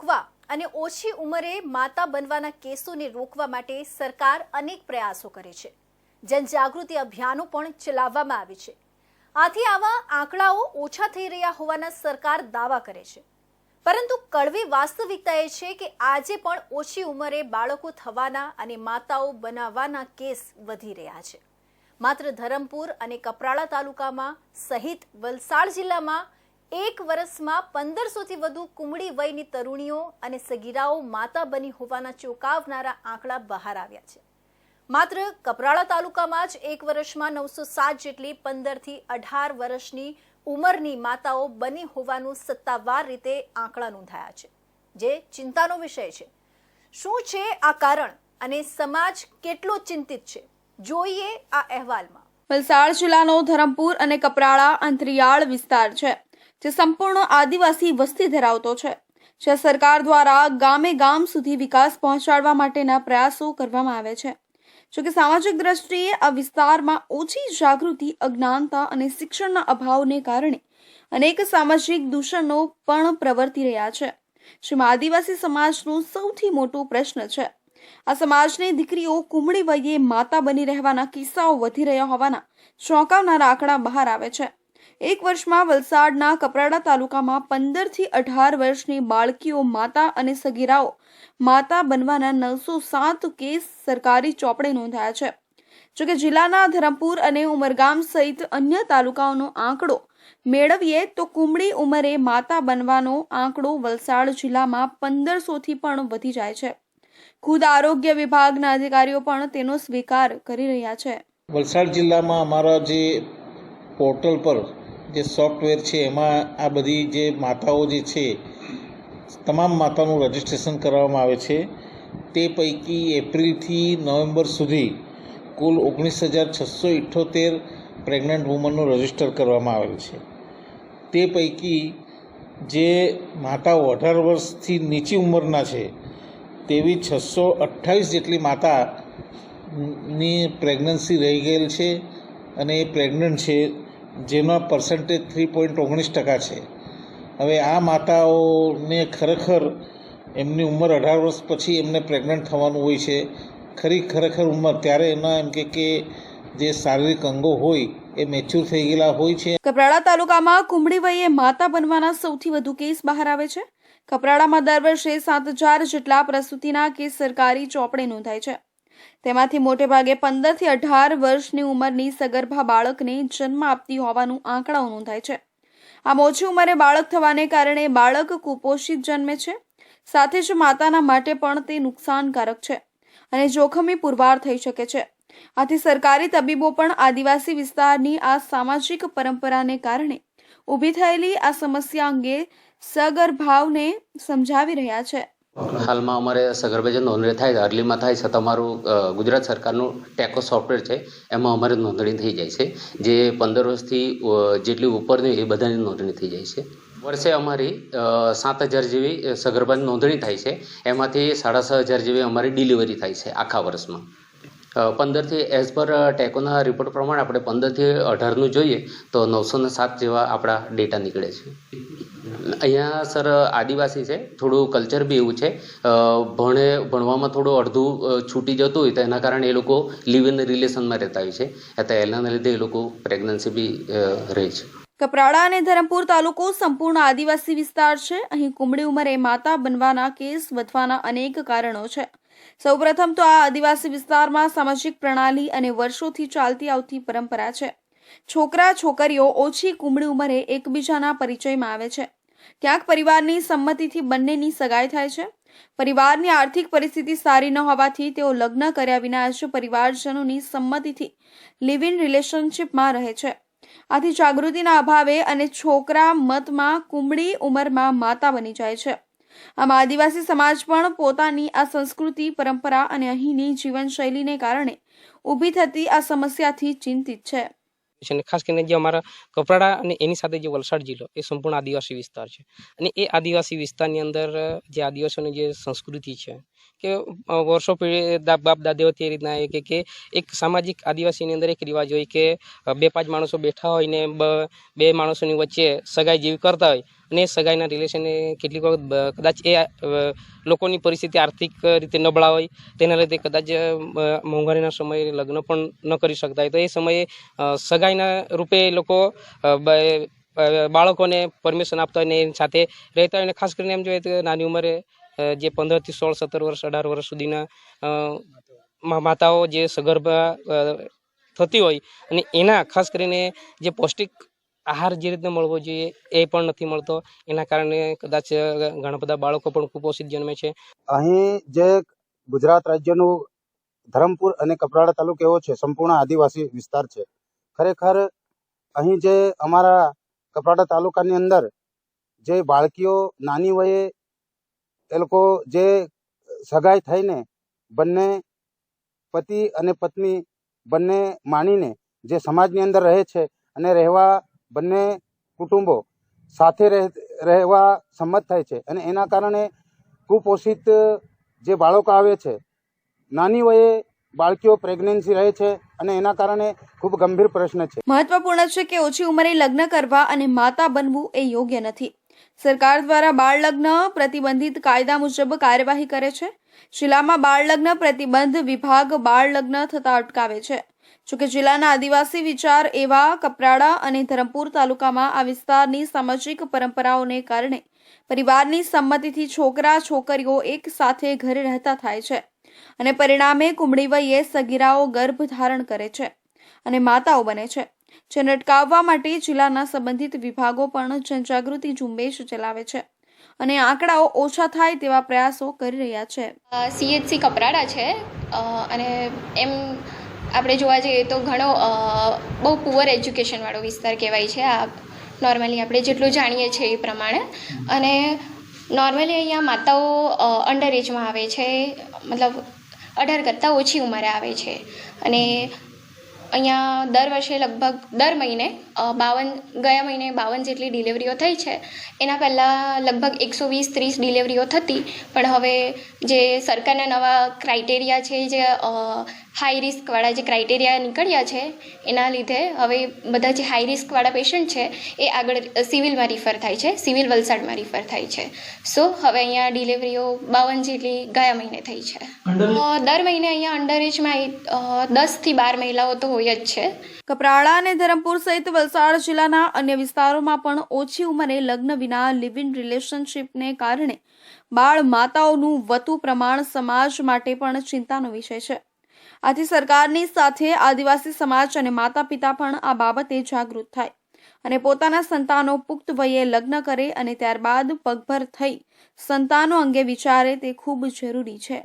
રોકવા અને ઓછી ઉંમરે માતા બનવાના કેસોને રોકવા માટે સરકાર અનેક પ્રયાસો કરે છે. જનજાગૃતિ અભિયાનો પણ ચલાવવામાં આવે છે. આથી આવા આંકડાઓ ઓછા થઈ રહ્યા હોવાના સરકાર દાવા કરે છે. પરંતુ કડવી વાસ્તવિકતા એ છે કે આજે પણ ઓછી ઉંમરે બાળકો થવાના અને માતાઓ બનાવવાના કેસ વધી રહ્યા છે. માત્ર ધરમપુર અને કપરાળા તાલુકામાં સહિત વલસાડ જિલ્લામાં એક વર્ષમાં પંદરસોથી વધુ કુમળી વયની તરુણીઓ અને સગીરાઓ માતા બની હોવાના ચોંકાવનારા આંકડા બહાર આવ્યા છે. માત્ર કપરાળા તાલુકામાં જ એક વર્ષમાં નવસો સાત જેટલી પંદરથી અઢાર વર્ષની ઉંમરની માતાઓ બની હોવાનું સત્તાવાર રીતે આંકડા નોંધાયા છે, જે ચિંતાનો વિષય છે. શું છે આ કારણ અને સમાજ કેટલો ચિંતિત છે? જોઈએ આ અહેવાલમાં. વલસાડ જિલ્લાનો ધરમપુર અને કપરાળા અંતરિયાળ વિસ્તાર છે. જે સંપૂર્ણ આદિવાસી વસ્તી ધરાવતો છે જે સરકાર દ્વારા ગામે ગામ સુધી વિકાસ પહોંચાડવા માટેના પ્રયાસો કરવામાં આવે છે. જોકે સામાજિક દ્રષ્ટિએ આ વિસ્તારમાં ઓછી જાગૃતિ, અજ્ઞાનતા અને શિક્ષણના અભાવને કારણે અનેક સામાજિક દૂષણો પણ પ્રવર્તી રહ્યા છે. જેમાં આદિવાસી સમાજનું સૌથી મોટો પ્રશ્ન છે. આ સમાજની દીકરીઓ કુમળી વયે માતા બની રહેવાના કિસ્સાઓ વધી રહ્યા હોવાના ચોંકાવનારા આંકડા બહાર આવે છે. એક વર્ષમાં વલસાડના કપરાડા તાલુકામાં પંદરથી અઢાર વર્ષની બાળકીઓ માતા અને સગીરાઓ માતા બનવાના નવસો સાત કેસ સરકારી ચોપડે નોંધાયા છે. જોકે જિલ્લાના ધરમપુર અને ઉમરગામ સહિત અન્ય તાલુકાઓનો આંકડો મેળવીએ તો કુમળી ઉંમરે માતા બનવાનો આંકડો વલસાડ જિલ્લામાં પંદરસોથી પણ વધી જાય છે. ખુદ આરોગ્ય વિભાગના અધિકારીઓ પણ તેનો સ્વીકાર કરી રહ્યા છે. વલસાડ જિલ્લામાં અમારા જે પોર્ટલ પર જે સોફ્ટવેર છે, એમાં આ બધી જે માતાઓ જે છે, તમામ માતાનું રજિસ્ટ્રેશન કરવામાં આવે છે. તે પૈકી એપ્રિલથી નવેમ્બર સુધી કુલ ઓગણીસ હજાર છસો ઇઠ્ઠોતેર પ્રેગ્નન્ટ વુમનનું રજિસ્ટર કરવામાં આવેલ છે. તે પૈકી જે માતાઓ અઢાર વર્ષથી નીચી ઉંમરના છે, તેવી છસો અઠ્ઠાવીસ જેટલી માતાની પ્રેગ્નન્સી રહી ગયેલ છે અને એ પ્રેગ્નન્ટ છે જેનો પર્સન્ટેજ થ્રી પોઈન્ટ ઓગણીસ ટકા છે. હવે આ માતાઓને ખરેખર એમની ઉંમર અઢાર વર્ષ પછી એમને પ્રેગ્નન્ટ થવાનું હોય છે. ખરી ખરેખર ઉંમર ત્યારે એના એમ કે કે જે શારીરિક અંગો હોય એ મેચ્યોર થઈ ગયેલા હોય છે. કપરાડા તાલુકામાં કુંબળી વયે માતા બનવાના સૌથી વધુ કેસ બહાર આવે છે. કપરાડામાં દર વર્ષે સાત હજાર જેટલા પ્રસૂતિના કેસ સરકારી ચોપડે નોંધાય છે. તેમાંથી મોટે ભાગે પંદરથી અઢાર વર્ષની ઉંમરની સગર્ભા બાળકને જન્મ આપતી હોવાનું આંકડાઓ નોંધાય છે. આમ ઓછી ઉંમરે બાળક થવાને કારણે બાળક કુપોષિત જન્મે છે. સાથે જ માતાના માટે પણ તે નુકસાનકારક છે અને જોખમી પુરવાર થઈ શકે છે. આથી સરકારી તબીબો પણ આદિવાસી વિસ્તારની આ સામાજિક પરંપરાને કારણે ઊભી થયેલી આ સમસ્યા અંગે સગર્ભાવને સમજાવી રહ્યા છે. હાલમાં અમારે સગર્ભા નોંધણી થાય છે અર્લીમાં થાય છે, તમારું ગુજરાત સરકારનું ટેકો સોફ્ટવેર છે, એમાં અમારે નોંધણી થઈ જાય છે. જે પંદર વર્ષથી જેટલી ઉપરની એ બધાની નોંધણી થઈ જાય છે. વર્ષે અમારી સાત હજાર જેવી સગર્ભાની નોંધણી થાય છે. એમાંથી સાડા છ હજાર જેવી અમારી ડિલિવરી થાય છે આખા વર્ષમાં. પંદરથી એઝ પર ટેકોના રિપોર્ટ પ્રમાણે આપણે પંદરથી અઢારનું જોઈએ, તો નવસો ને સાત જેવા આપણા ડેટા નીકળે છે. અહીંયા સર આદિવાસી છે, થોડું કલ્ચર બી એવું છે. ભણે, ભણવામાં થોડું અડધું છૂટી જતું હોય તો એના કારણે એ લોકો લિવ ઇન રિલેશનમાં રહેતા હોય છે. એટલે એના લીધે એ લોકો પ્રેગ્નન્સી બી રહે છે. કપરાડા અને ધરમપુર તાલુકો સંપૂર્ણ આદિવાસી વિસ્તાર છે. અહીં કુમળી ઉંમરે માતા બનવાના કેસ વધવાના અનેક કારણો છે. સૌપ્રથમ તો આ આદિવાસી વિસ્તારમાં સામાજિક પ્રણાલી અને વર્ષોથી ચાલતી આવતી પરંપરા છે. છોકરા, છોકરીઓ ઓછી કુમળી ઉંમરે એકબીજાના પરિચયમાં આવે છે. ક્યાંક પરિવારની સંમતિથી બંનેની સગાઈ થાય છે. પરિવારની આર્થિક પરિસ્થિતિ સારી ન હોવાથી તેઓ લગ્ન કર્યા વિના જ પરિવારજનોની સંમતિથી લિવ ઇન રિલેશનશિપમાં રહે છે. આથી જાગૃતિના અભાવે અને છોકરા મતમાં કુમળી ઉંમરમાં માતા બની જાય છે. આમ આદિવાસી સમાજ પણ પોતાની આ સંસ્કૃતિ, પરંપરા અને અહીંની જીવનશૈલીને કારણે ઊભી થતી આ સમસ્યાથી ચિંતિત છે. અને ખાસ કરીને જે અમારા કપરાડા અને એની સાથે જે વલસાડ જિલ્લો, એ સંપૂર્ણ આદિવાસી વિસ્તાર છે. અને એ આદિવાસી વિસ્તારની અંદર જે આદિવાસીઓની જે સંસ્કૃતિ છે કે વર્ષો પેઢી બાપ દાદીઓથી એ રીતના એ કે કે એક સામાજિક આદિવાસીની અંદર એક રિવાજ હોય કે બે પાંચ માણસો બેઠા હોય ને બ- માણસોની વચ્ચે સગાઈ જેવી કરતા હોય અને સગાઈના રિલેશનને કેટલીક વખત કદાચ એ લોકોની પરિસ્થિતિ આર્થિક રીતે નબળા હોય, તેના લીધે કદાચ મોંઘવારીના સમયે લગ્ન પણ ન કરી શકતા હોય. તો એ સમયે સગાઈના રૂપે એ લોકો બાળકોને પરમિશન આપતા હોય ને એની સાથે રહેતા હોય. અને ખાસ કરીને એમ જોઈએ તો નાની ઉંમરે જે પંદરથી સોળ, સત્તર વર્ષ, અઢાર વર્ષ સુધીના માતાઓ જે સગર્ભા થતી હોય અને એના, ખાસ કરીને જે પૌષ્ટિક આહાર જે રીતે મળવો જોઈએ એ પણ નથી મળતો. એના કારણે કદાચ ઘણા બધા બાળકો પણ કુપોષિત જન્મે છે. અહીં જે ગુજરાત રાજ્યનું ધરમપુર અને કપરાડા તાલુકો એવો છે, સંપૂર્ણ આદિવાસી વિસ્તાર છે. ખરેખર અહીં જે અમારા કપરાડા તાલુકાની અંદર જે બાળકીઓ નાની વયે એ લોકો જે સગાઈ થઈને બંને પતિ અને પત્ની બંને માનીને જે સમાજની અંદર રહે છે અને રહેવા બંને કુટુંબો સાથે રહે- રહેવા સંમત થાય છે અને એના કારણે કુપોષિત જે બાળકો આવે છે, નાની વયે બાળકીઓ પ્રેગ્નન્સી રહે છે અને એના કારણે ખૂબ ગંભીર પ્રશ્ન છે. મહત્વપૂર્ણ છે કે ઓછી ઉંમરે લગ્ન કરવા અને માતા બનવું એ યોગ્ય નથી. સરકાર દ્વારા બાળ લગ્ન પ્રતિબંધિત કાયદા મુજબ કાર્યવાહી કરે છે. જિલ્લામાં બાળ લગ્ન પ્રતિબંધ વિભાગ બાળ લગ્ન થતા અટકાવે છે. જોકે જિલ્લાના આદિવાસી વિચાર એવા કપરાડા અને ધરમપુર તાલુકામાં આ વિસ્તારની સામાજિક પરંપરાઓને કારણે પરિવારની સંમતિથી છોકરા છોકરીઓ એક સાથે ઘરે રહેતા થાય છે અને પરિણામે કુમળી વયે સગીરાઓ ગર્ભ ધારણ કરે છે અને માતાઓ બને છે. જેને અટકાવવા માટે જિલ્લાના સંબંધિત વિભાગો પણ જનજાગૃતિ ઝુંબેશ ચલાવે છે અને આંકડાઓ ઓછા થાય તેવા પ્રયાસો કરી રહ્યા છે. સીએચસી કપરાડા છે. અને એમ આપણે જોવા જઈએ તો ઘણો બહુ પુઅર એજ્યુકેશનવાળો વિસ્તાર કહેવાય છે. આ નોર્મલી આપણે જેટલું જાણીએ છીએ એ પ્રમાણે. અને નોર્મલી અહીંયા માતાઓ અંડર એજમાં આવે છે. મતલબ અઢાર કરતાં ઓછી ઉંમરે આવે છે. અને અહીંયા દર વર્ષે લગભગ દર મહિને બાવન ગયા મહિને બાવન જેટલી ડિલિવરીઓ થઈ છે. એના પહેલાં લગભગ એકસો વીસ ત્રીસ ડિલિવરીઓ થતી પણ હવે જે સરકારના નવા ક્રાઇટેરિયા છે જે હાઈ રિસ્કવાળા જે ક્રાઇટેરિયા નીકળ્યા છે એના લીધે હવે બધા જે હાઈ રિસ્કવાળા પેશન્ટ છે એ આગળ સિવિલમાં રિફર થાય છે સિવિલ વલસાડમાં રિફર થાય છે. સો હવે અહીંયા ડિલિવરીઓ બાવન જેટલી ગયા મહિને થઈ છે. દર મહિને અહીંયા અંડર એજમાં દસથી બાર મહિલાઓ તો હોય જ છે. કપરાળા અને ધરમપુર સહિત વલસાડ જિલ્લાના અન્ય વિસ્તારોમાં પણ ઓછી ઉંમરે લગ્ન વિના લિવ ઇન રિલેશનશિપને કારણે બાળ માતાઓનું વધુ પ્રમાણ સમાજ માટે પણ ચિંતાનો વિષય છે. આથી સરકારની સાથે આદિવાસી સમાજ અને માતા પિતા પણ આ બાબતે જાગૃત થાય અને પોતાના સંતાનો પુખ્ત વયે લગ્ન કરે અને ત્યારબાદ પગભર થઈ સંતાનો અંગે વિચારે તે ખૂબ જરૂરી છે.